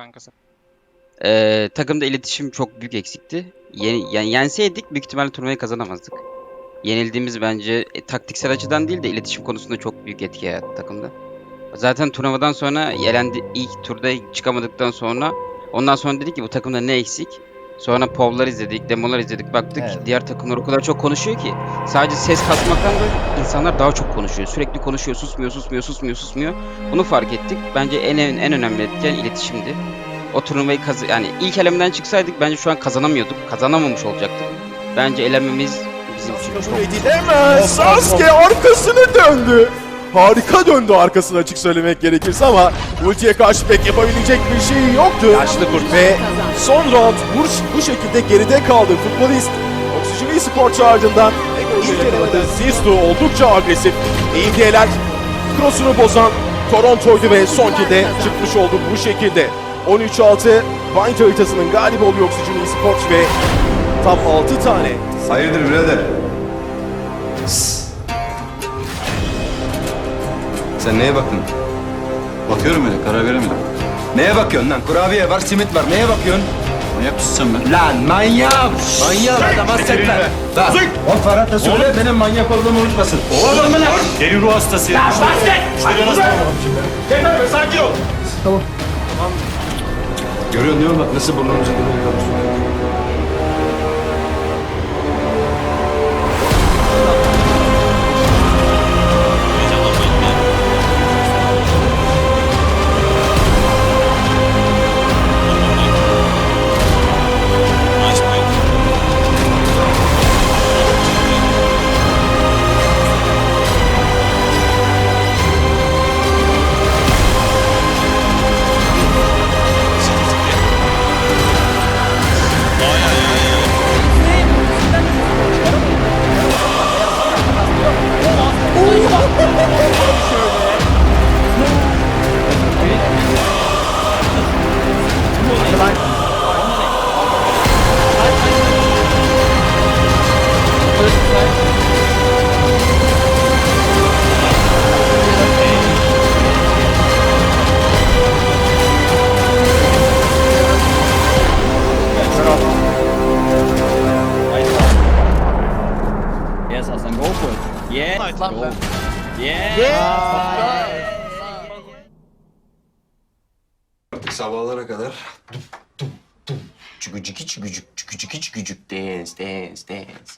kankası. Ee, takımda iletişim çok büyük eksikti. Yeni, yani yenseydik büyük ihtimalle turnuvayı kazanamazdık. Yenildiğimiz bence e, taktiksel açıdan değil de iletişim konusunda çok büyük etki yarattı takımda. Zaten turnuvadan sonra yelendi ilk turda çıkamadıktan sonra ondan sonra dedik ki bu takımda ne eksik? Sonra povlar izledik, demolar izledik. Baktık Evet. diğer takımlar o kadar çok konuşuyor ki sadece ses kasmaktan da insanlar daha çok konuşuyor. Sürekli konuşuyor, susmuyor, susmuyor, susmuyor, susmuyor. Bunu fark ettik. Bence en en önemli etken iletişimdi. O turnuvayı kazı yani ilk elemeden çıksaydık bence şu an kazanamıyorduk. Kazanamamış olacaktık. Bence elenmemiz bizim için çok Kabul edilemez. Sasuke arkasını döndü. Harika döndü arkasını açık söylemek gerekirse ama ultiye karşı pek yapabilecek bir şey yoktu. Yaşlı kurt ve son round bu, bu şekilde geride kaldı futbolist. Oksijeni sporcu ardından ilk elemede Zizdu oldukça agresif. EMD'ler cross'unu bozan Toronto'ydu ve son kilde çıkmış oldu bu şekilde. 13-6 Bind haritasının galibi oluyor Oksijeni Sports ve tam 6 tane Hayırdır birader? Sen neye baktın? Bakıyorum öyle karar veremedim. Neye bakıyorsun lan? Kurabiye var, simit var. Neye bakıyorsun? Manyak mısın sen be? Lan manyak! Manyak adama setler. Lan o Ferhat da söyle benim manyak olduğumu unutmasın. Oğlum lan! Deli ruh hastası. Ya Görüyorsun değil mi bak nasıl burnumuza gidiyor. For it. Yeah, go. Yeah. Sabahlara kadar Çükücükü çükücük çükücükü çükücük dance dance dance.